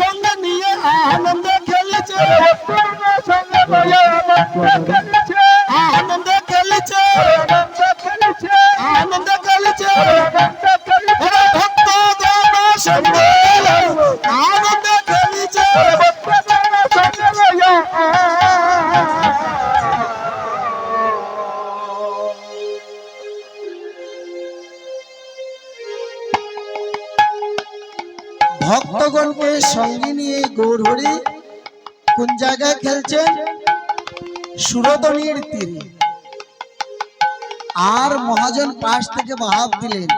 সঙ্গে নিয়ে আনন্দে খেলেছে। সঙ্গে আর মহাজন পাশ থেকে বাহাব দিলেন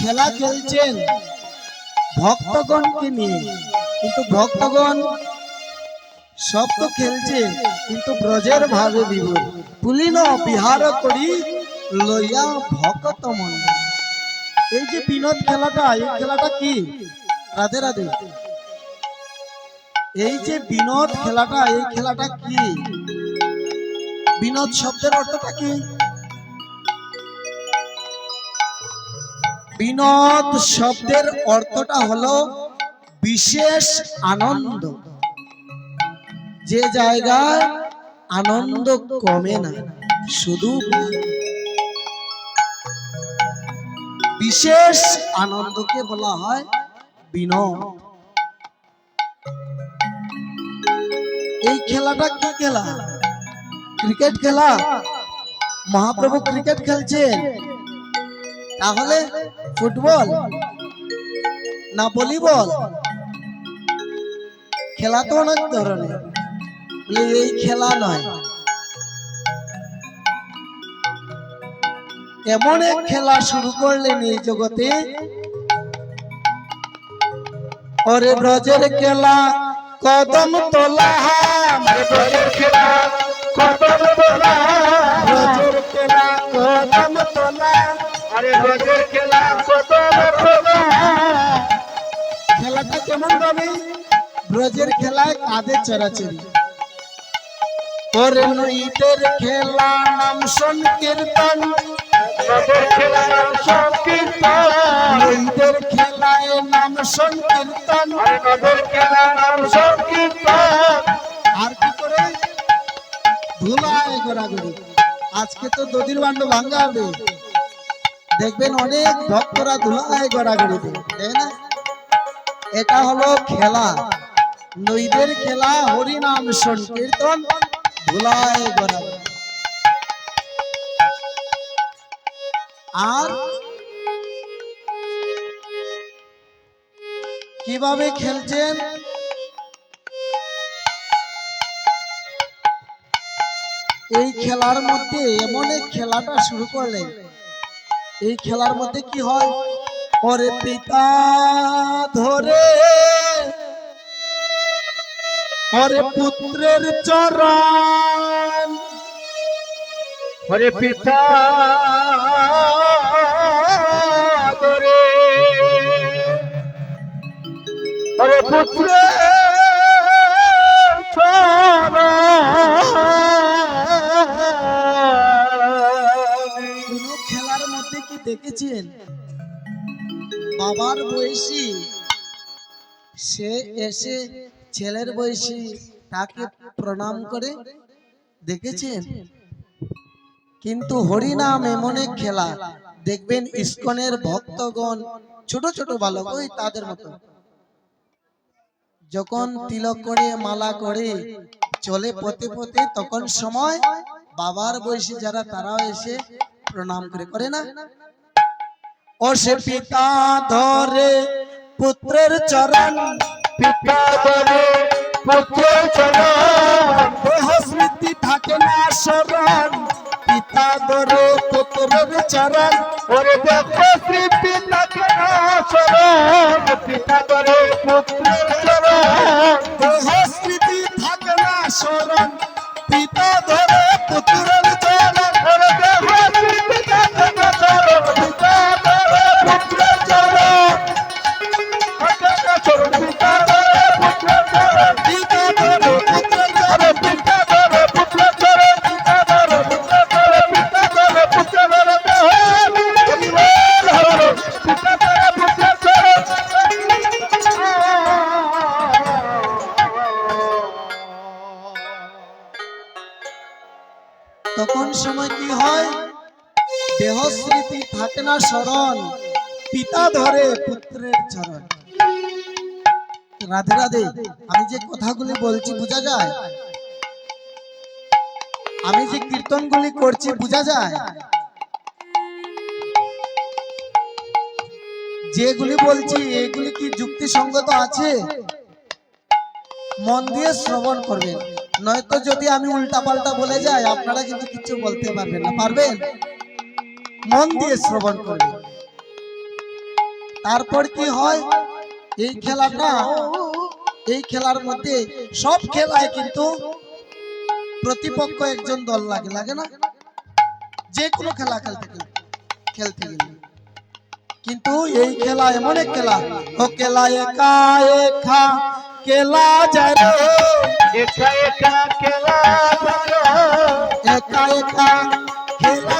খেলা খেলছেন ভক্তগণকে নিয়ে, কিন্তু ভক্তগণ সব তো খেলছে, কিন্তু ব্রজের ভাবে বিভোর। পুলিন বিহার করি, লইয়া ভক্ত মন্ডল। এই যে বিনোদ খেলাটা, এই খেলাটা কি? রাধে রাধে। এই যে বিনোদ খেলাটা, এই খেলাটা কি? বিনোদ শব্দের অর্থটা কি? বিনোদ শব্দের অর্থটা হলো বিশেষ আনন্দ। যে জায়গায় আনন্দ কমে না, শুধু বিশেষ আনন্দকে বলা হয় বিনোদ। খেলাটা কি খেলা? ক্রিকেট খেলা? মহাপ্রভু ক্রিকেট খেলছেন। তাহলে ফুটবল না ভলিবল? খেলা তো অনেক ধরনের। এই খেলা নয়। এমন এক খেলা শুরু করলেন এই জগতে। ওরে ব্রজের খেলা। কদম তোলা খেলা কদম তোলা খেলা কদম তোলা খেলা খেলাটা কেমন ভাবে? ব্রজের খেলায় কাঁধে চড়াচড়ি। ওরে নইদের খেলা, নাম সংকীর্তন ব্রজের খেলা সংকীর্তন। নইদের খেলায় নাম সংকীর্তন। আরে ব্রজের নাম সংকীর্তন। আর কি করে? ধুলায় গড়াগড়ি আজকে তো দদির বান্ড ভাঙ্গা হবে। দেখবেন অনেক ভক্তরা ধুলায় গড়াগড়ি দেবে তাই না? এটা হলো খেলা। নইদের খেলা হরিনাম সংকীর্তন ধুলায় গড়াগড়ি আর কীভাবে খেলছেন? এই খেলার মধ্যে এমন এক খেলাটা শুরু করলেন। এই খেলার মধ্যে কি হয়? পরে পিতা ধরে, ওরে পুত্রের চরণ হরে পিতা করে হরে পুত্র খেলার মধ্যে কি দেখেছেন? বাবার বয়সী, সে এসে ছেলের বয়সী তাকে প্রণাম করে দেখেছেন? কিন্তু হরিনাম এমন এক খেলা। দেখবেন ইস্কনের ভক্তগণ, ছোট ছোট বালক ওই তাদের মতো। যখন তিলক করে মালা করে চলে পথে পথে, তখন সময় বাবার বয়সী যারা, তারাও এসে প্রণাম করে। করে না? ও সে পিতা ধরে পুত্রের চরণ, পিতা বলে পুত্র চরণ। স্মৃতি থাকে না শরণ পিতা ধরো পুত্রের চরণ ওরে দেখো শ্রী পিতা চরণ পিতা ধরো পুত্র চরণ স্মৃতি থাকে না স্মরণ। পিতা ধরে পুত্রের ধরে পুত্রের চরণ। রাধে রাধে, আমি যে কথাগুলি বলছি, বোঝা যায়? আমি যে কীর্তনগুলি করছি, বোঝা যায়? যেগুলি বলছি, এগুলি কি যুক্তিসঙ্গত আছে? মন দিয়ে শ্রবণ করবেন। নয়তো যদি আমি উল্টা পাল্টা বলে যাই, আপনারা কিন্তু কিছু বলতে পারবেন না। পারবেন? মন দিয়ে শ্রবণ করবেন। তারপর কি হয়? এই খেলাটা এই খেলার মধ্যে সব খেলায় কিন্তু প্রতিপক্ষ একজন দল লাগে লাগে না? যে কোনো খেলা খেলতে খেলতে গেলে। কিন্তু এই খেলা এমন এক খেলা ও খেলা একা একা খেলা যায় রে একা একা খেলা একা একা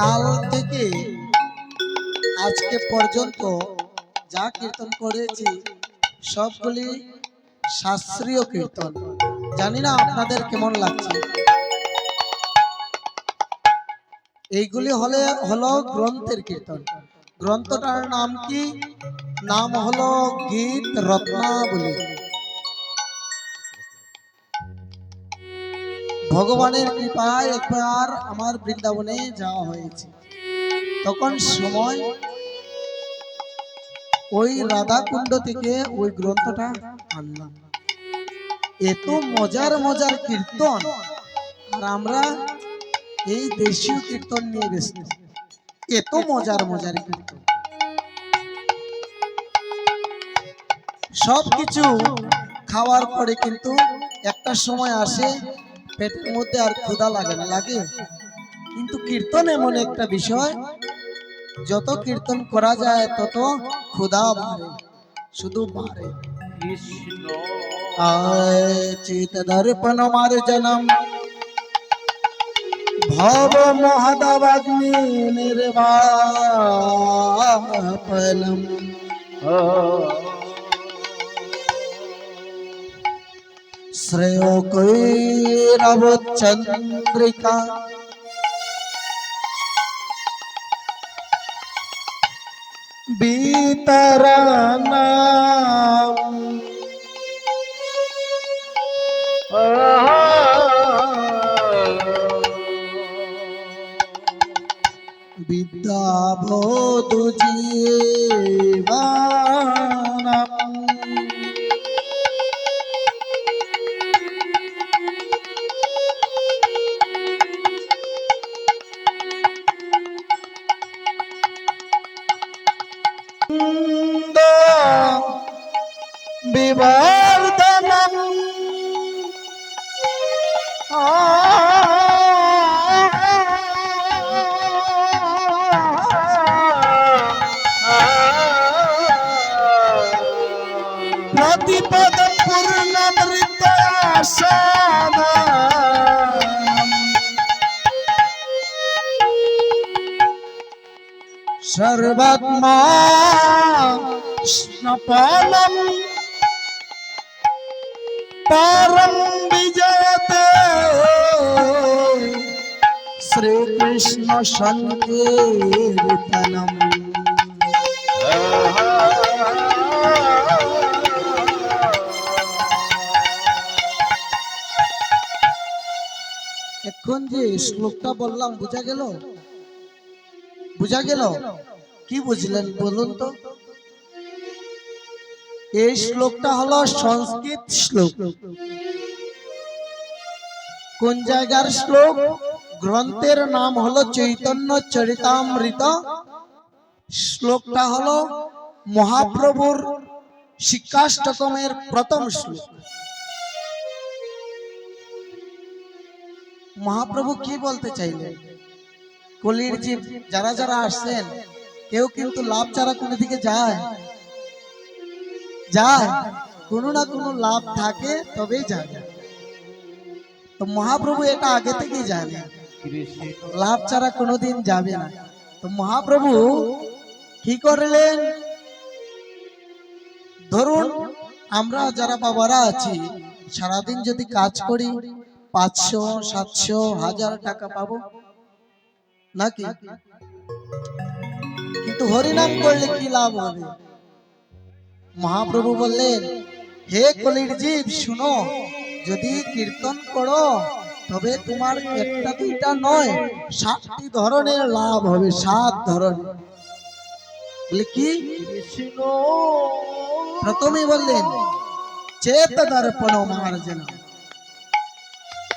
কাল থেকে আজকে পর্যন্ত যা কীর্তন করেছি, সবগুলি শাস্ত্রীয় কীর্তন। জানি না আপনাদের কেমন লাগছে। এইগুলি হলে, হলো গ্রন্থের কীর্তন। গ্রন্থটার নাম কি? নাম হলো গীত রত্নাবলী। ভগবানের কৃপায় একবার আমার বৃন্দাবনে যাওয়া হয়েছে। তখন সময় ওই রাধা কুণ্ড থেকে ওই গ্রন্থটা আনলাম। এত মজার মজার কীর্তন। আর আমরা এই দেশীয় কীর্তন নিয়ে ব্যস্ত। এত মজার মজার কীর্তন। সবকিছু খাওয়ার পরে কিন্তু একটা সময় আসে পেটের মধ্যে আর ক্ষুধা লাগে না লাগে। কিন্তু কীর্তন এমন একটা বিষয় যত কীর্তন করা যায় তত ক্ষুধা বাড়ে শুধু বাড়ে। চিত দর্পণ মার জনম ভব মহাদাবাগ্নি নির্বাপনম শ্রেয় কৈরব চন্দ্রিকা। বিদ্যা বোধ জীবা। স্নপলম পরম বিজয়তে। শ্রীকৃষ্ণ সংকীর্তনম। এখন যে শ্লোকটা বললাম বুঝা গেল? বুঝা গেল? কি বুঝলেন বলুন তো? এই শ্লোকটা হলো সংস্কৃত শ্লোক। কোন জায়গার শ্লোক? গ্রন্থের নাম হলো চৈতন্য চরিতামৃত। শ্লোকটা হলো মহাপ্রভুর শিক্ষাষ্টকমের প্রথম শ্লোক। মহাপ্রভু কি বলতে চাইলেন? কলির জীব, যারা যারা আসছেন কেউ কিন্তু লাভ ছাড়া কোনো দিকে যায়। যায়। কোনো না কোনো লাভ থাকে, তবেই যায় তো মহাপ্রভু এটা আগে থেকেই জানে। লাভ ছাড়া কোনোদিন যাবে না। তো মহাপ্রভু কি করলেন? ধরুন, আমরা যারা বাবারা আছি, সারাদিন যদি কাজ করি, পাঁচশো, সাতশো, হাজার টাকা পাবো। নাকি? কিন্তু হরিনাম করলে কি লাভ হবে? মহাপ্রভু বললেন, হে কলির জীব, শুনো, যদি কীর্তন করো, তবে তোমার একটা দুইটা নয়, সাতটি ধরনের লাভ হবে, সাত ধরনের। কি? কৃষ্ণ প্রথমেই বললেন চেত দর্পণ মার্জনা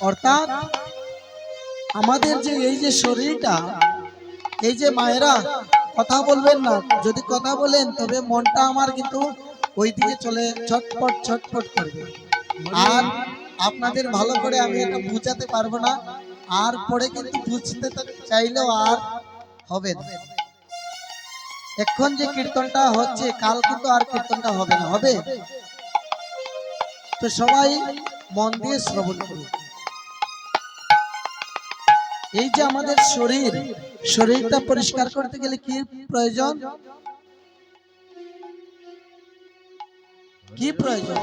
অর্থাৎ, আমাদের যে এই যে শরীরটা, এই যে মায়েরা কথা বলবেন না। যদি কথা বলেন, তবে মনটা আমার কিন্তু ওই দিকে চলে ছটপট ছটপট করবে। আর আপনাদের ভালো করে আমি এটা বুঝাতে পারব না। আর পরে কিন্তু বুঝতে চাইলেও আর হবে না। এখন যে কীর্তনটা হচ্ছে, কাল কিন্তু আর কীর্তনটা হবে না। হবে? তো সবাই মন দিয়ে শ্রবণ করুন। এই যে আমাদের শরীর, শরীরটা পরিষ্কার করতে গেলে কি প্রয়োজন? কি প্রয়োজন?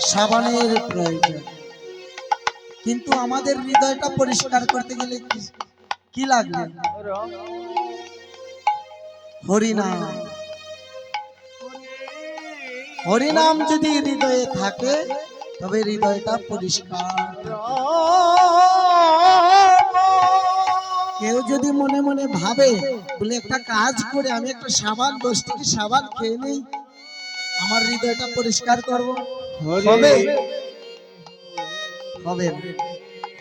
সাবানের প্রয়োজন। কিন্তু আমাদের হৃদয়টা পরিষ্কার করতে গেলে কি- লাগবে? হরিনাম। হরিনাম যদি হৃদয়ে থাকে, তবে হৃদয়টা পরিষ্কার কেউ যদি মনে মনে ভাবে বলে একটা কাজ করে আমি একটা সাবান দশ থেকে সাবান খেয়ে নেই আমার হৃদয়টা পরিষ্কার করব? হবে। হবে।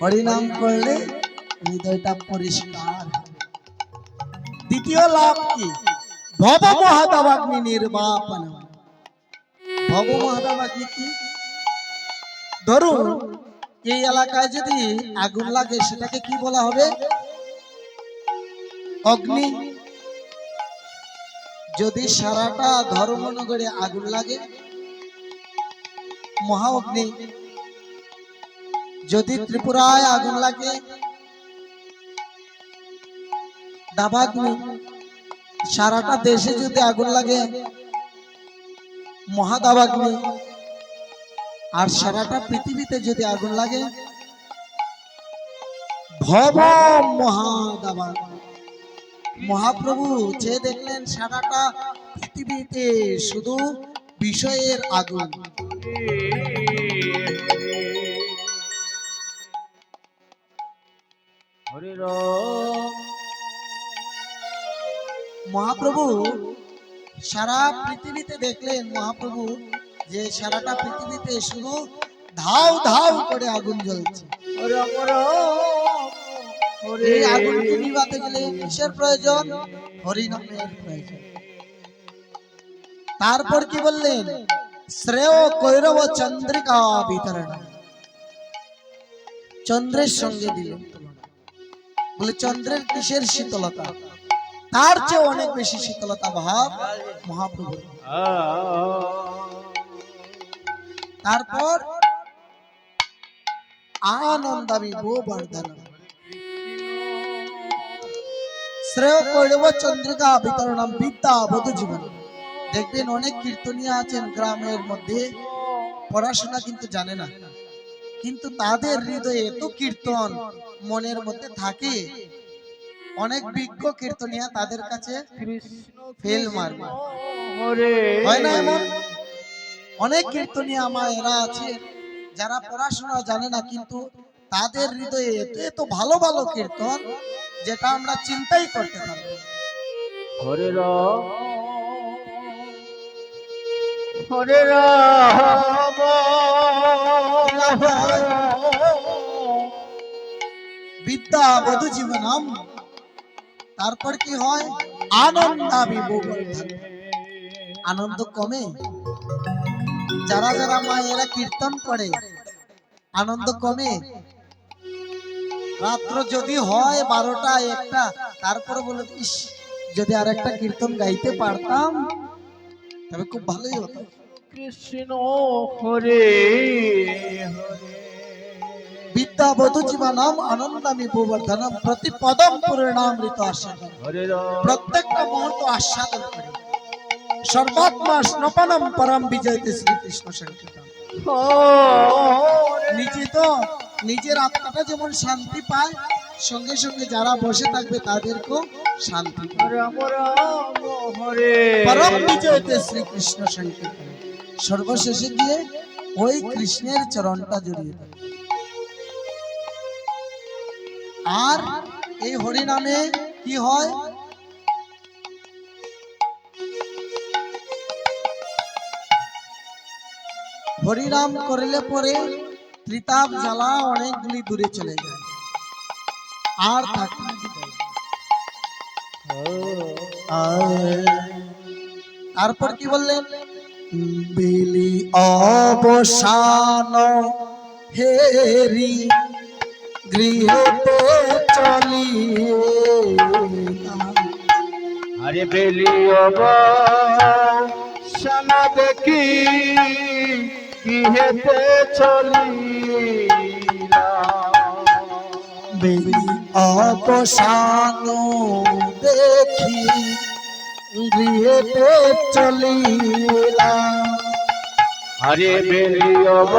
হরিনাম করলে হৃদয়টা পরিষ্কার দ্বিতীয় লাভ কি? ভব মহাদাবাগ্নি নির্বাপন ভব মহাদাবাগ্নি কি? ধরুন এই এলাকায় যদি আগুন লাগে সেটাকে কি বলা হবে? অগ্নি। যদি সারাটা ধর্মনগরে আগুন লাগে, মহা অগ্নি। যদি ত্রিপুরায় আগুন লাগে, দাবাগ্নি। সারাটা দেশে যদি আগুন লাগে মহাদাবাগ্নি আর সারাটা পৃথিবীতে যদি আগুন লাগে, ভব মহাদাবা মহাপ্রভু যে দেখলেন সারাটা পৃথিবীতে শুধু বিষয়ের আগুন। মহাপ্রভু সারা পৃথিবীতে দেখলেন মহাপ্রভু যে সারাটা পৃথিবীতে শুধু ধাও ধাও করে আগুন জ্বলছে। এই আগুনকে নিভাতে গেলে কিসের প্রয়োজন? হরিনামের প্রয়োজন। তারপর কি বললেন? শ্রেয় কৈরব চন্দ্রিকা বিতরণ। চন্দ্রের সঙ্গে দিলেন বলে চন্দ্রের কিসের শীতলতা? তার চেয়ে অনেক বেশি শীতলতা ভাব মহাপ্রভু তারপর আনন্দামি গোবর্ধন শ্রেয় কৈরব চন্দ্রিকা, বিতরণম বিদ্যা বধু জীবন। দেখবেন অনেক কীর্তনীয় আছেন গ্রামের মধ্যে, পড়াশোনা কিন্তু জানে না। কিন্তু তাদের হৃদয়ে এত কীর্তন মনের মধ্যে থাকে, অনেক বিজ্ঞ কীর্তনিয়া তাদের কাছে ফেল মারবে হয় না এমন? অনেক কীর্তনিয়া মায়েরা আছে, যারা পড়াশোনা জানে না, কিন্তু তাদের হৃদয়ে এত এত ভালো ভালো কীর্তন যেটা আমরা চিন্তাই করতে পারব। হরে রাম হরে রাম বিদ্যা বধু জীবনম তারপর কি হয়? আনন্দাবি গোবর্ধন আনন্দ কমে। যারা যারা মায়েরা কীর্তন করে আনন্দ কমে। রাত্র যদি হয় বারোটা একটা তারপরে বলে ইস যদি আর একটা কীর্তন গাইতে পারতাম তবে খুব ভালোই হতো। কৃষ্ণ হরে বিদ্যা বধু জীবনম আনন্দামি গোবর্ধনম প্রতি পদম পরিণামৃত আস্বাদন। প্রত্যেকটা মুহূর্ত আস্বাদন করে। সর্বাত্মা স্নপনম পরম বিজয়তে শ্রীকৃষ্ণ সংকীর্তন। নিজে তো নিজের আত্মাটা যেমন শান্তি পায় সঙ্গে সঙ্গে যারা বসে থাকবে তাদেরকেও শান্তি হরে পরম বিজয়তে শ্রীকৃষ্ণ সংকীর্তন। সর্বশেষে গিয়ে ওই কৃষ্ণের চরণটা জড়িয়ে থাকে আর এই হরিনামে কি হয়? হরিনাম করলে পরে ত্রিতাপ জ্বালা অনেকগুলি দূরে চলে যায়। আর থাকে তারপর কি বললেন? বেলি অবসান হেরি গৃহতে চলি হরে বেলিয়ব সানা দেখি। ইহেতে চলি বেলি অবসান দেখি গৃহতে চলিলা হরে বেলিয়ব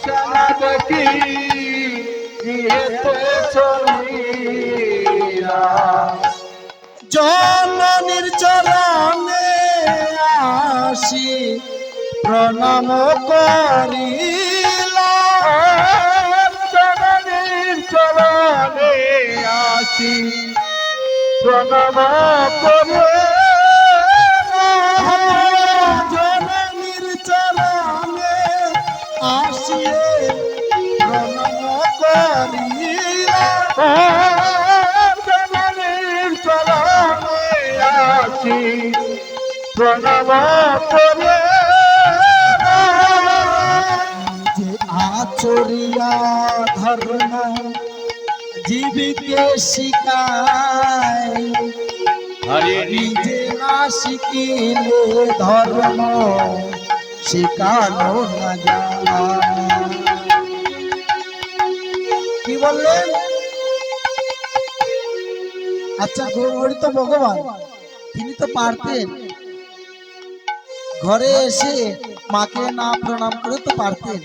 সানা দেখি ইহেতে চলি জননীর চরণে আসি প্রণাম করিলা। চরণে আসি। প্রণাম করে। জননীর চরণে আসিয়ে প্রণাম করিলা। জননীর চরণে আসি। প্রণাম করে। আচরিয়া ধর্ম জীবিকে শিকায়। হরে নিজে না শিখিলে ধর্ম শিখানো না যায়। কি বললেন? আচ্ছা গৌরী তো ভগবান তিনি তো পারতেন। ঘরে এসে মাকে না প্রণাম করে তো পারতেন।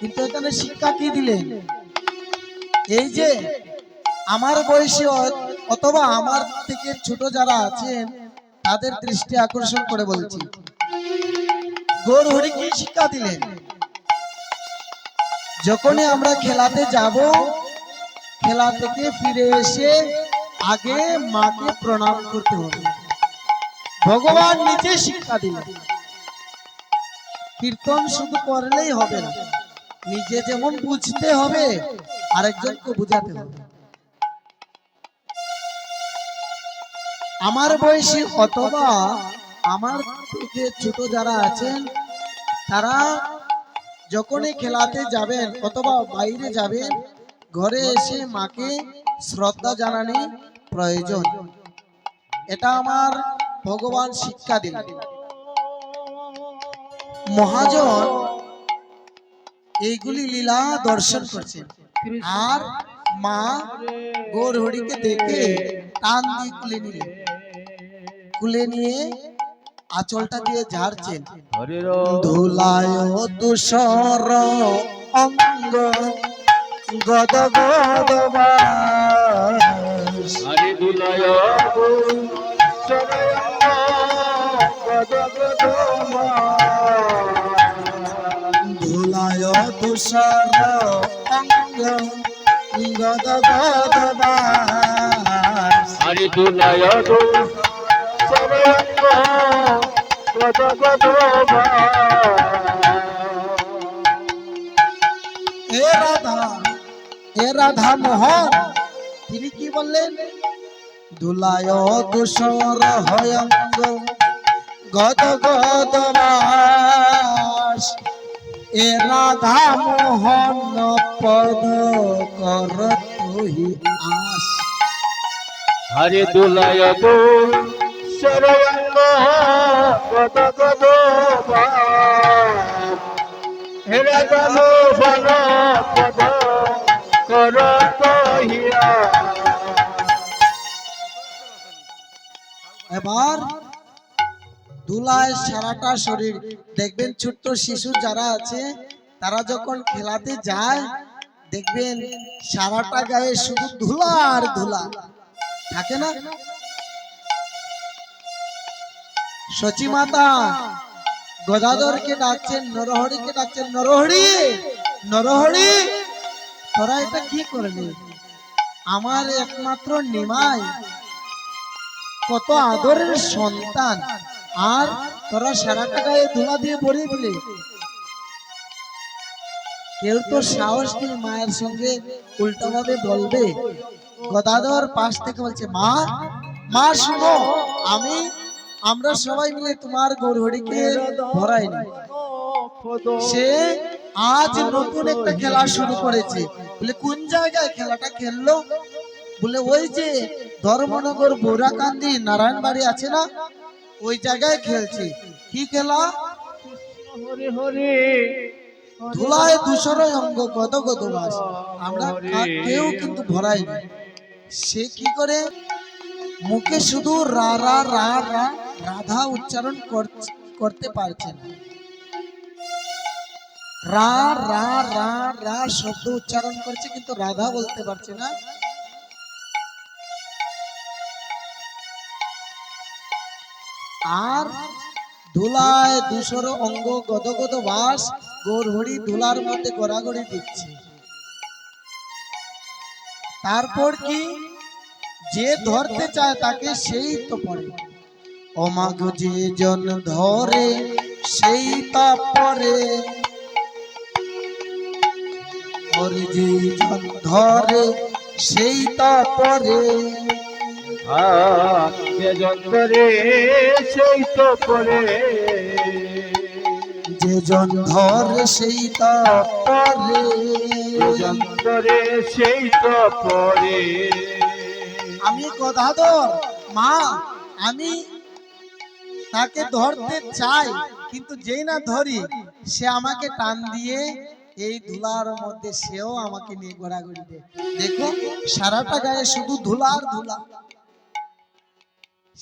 কিন্তু এখানে শিক্ষা কি দিলেন? এই যে আমার বয়সী অথবা আমার থেকে ছোট যারা আছেন, তাদের দৃষ্টি আকর্ষণ করে বলছি। গৌর হরি কি শিক্ষা দিলেন? যখনই আমরা খেলাতে যাব, খেলা থেকে ফিরে এসে আগে মাকে প্রণাম করতে হবে। ভগবান নিজে শিক্ষা দিলেন। কীর্তন শুধু করলেই হবে না। নিজে যেমন বুঝতে হবে, আরেকজনকে বুঝাতে হবে। আমার বয়সী অথবা আমার থেকে ছোট যারা আছেন, তারা যখনই খেলাতে যাবেন অথবা বাইরে যাবেন, ঘরে এসে মাকে শ্রদ্ধা জানানি প্রয়োজন। এটা আমার ভগবান শিক্ষা দিলেন। মহাজন এইগুলি লীলা দর্শন করছেন। আর মা গৌরহরিকে দেখে টান দিয়ে কুলে নিলেন। কুলে নিয়ে আঁচলটা দিয়ে ঝাড়ছেন। ধুলায় তুষর অঙ্গ, গদ গদ তুষর অঙ্গ গদ গদ বাস। হরে দুলায় সরয় গদ রাধা এ রাধা মোহন তিনি কি বললেন ধুলায় তুষর হয়ঙ্গ গদ গদ বাস। এ রাধা মোহন পদ কর তুহি আস। হরে দুলায় সরয় গদ গদ হেরা গল বল পদ কর কহিয়া এবার দুলায় সারাটা শরীর। দেখবেন ছোট্ট শিশু যারা আছে, তারা যখন খেলাতে যায়, দেখবেন সারাটা গায়ে শুধু ধুলা আর ধুলা। থাকে না? সচি মাতা, গদাধরকে ডাকছেন, নরহরিকে ডাকছেন, নরহরি নরহরি, তোরা এটা কি করলি? আমার একমাত্র নিমাই, কত আদরের সন্তান। আর তোরা সারাটা গায়ে ধুলা দিয়ে ভরে দিলে। কেউ তো সাহস নেই মায়ের সঙ্গে উল্টাভাবে বলবে। গদাধর পাশ থেকে বলছে, মা মা, শুনো, আমি, আমরা সবাই মিলে তোমার গৌরহরিকে ভরাইনি সে আজ নতুন একটা খেলা শুরু করেছে। বলে, কোন জায়গায় খেলাটা খেললো? বলে, ওই যে ধর্মনগর বোরাকান্দি নারায়ণ বাড়ি আছে না? ওই জায়গায় খেলছি। কি খেলা? হরে হরে। ধুলায় দূষর অঙ্গ গদ গদ বাস আমরা কেউ কিন্তু ভরাইনি। সে কি করে? মুখে শুধু রা রা রা রা রাধা উচ্চারণ করতে পারছে না। রা রা রা রা শব্দ উচ্চারণ করছে কিন্তু রাধা বলতে পারছে না। আর ধুলায় দুশোর অঙ্গ গদ গদ বাস গৌরহরি ধুলার মধ্যে গড়াগড়ি দিচ্ছে। তারপর কি? যে ধরতে চায় তাকে সেই তো পড়ে অমাগ যে জন ধরে, সেই তা পরে। যে জন ধরে, সেই তা পরে। যে যন্ত্রে সেই তো পরে। যে জন ধরে সেই তা পরে। যন্ত্রে সেই তো পরে। আমি গদাধর মা আমি তাকে ধরতে চাই কিন্তু যেই না ধরি সে আমাকে টান দিয়ে এই ধুলার মধ্যে সেও আমাকে নিয়ে ঘোরাঘুরি দেয়। দেখো সারাটা গায়ে শুধু ধুলা আর ধুলা।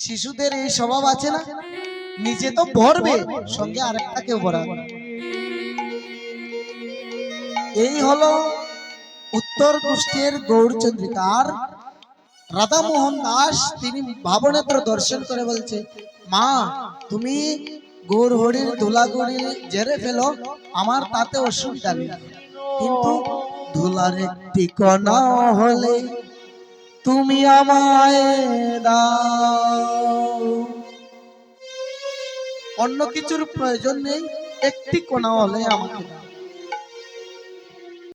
শিশুদের এই স্বভাব আছে না? নিজে তো ভরবে, সঙ্গে আরেকটাকে ভরাবে এই হলো উত্তর কুষ্টের গৌরচন্দ্রিকার রাধামোহন দাস, তিনি ভাবনেত্র দর্শন করে বলছে, মা, তুমি গৌর হরির ধুলাগুড়ি জেরে ফেলো, আমার তাতে অসুবিধা নেই। কিন্তু ধুলার একটি কণা হলে তুমি আমায় দাও। অন্য কিছুর প্রয়োজন নেই একটি কোনা হলে আমাকে দাও।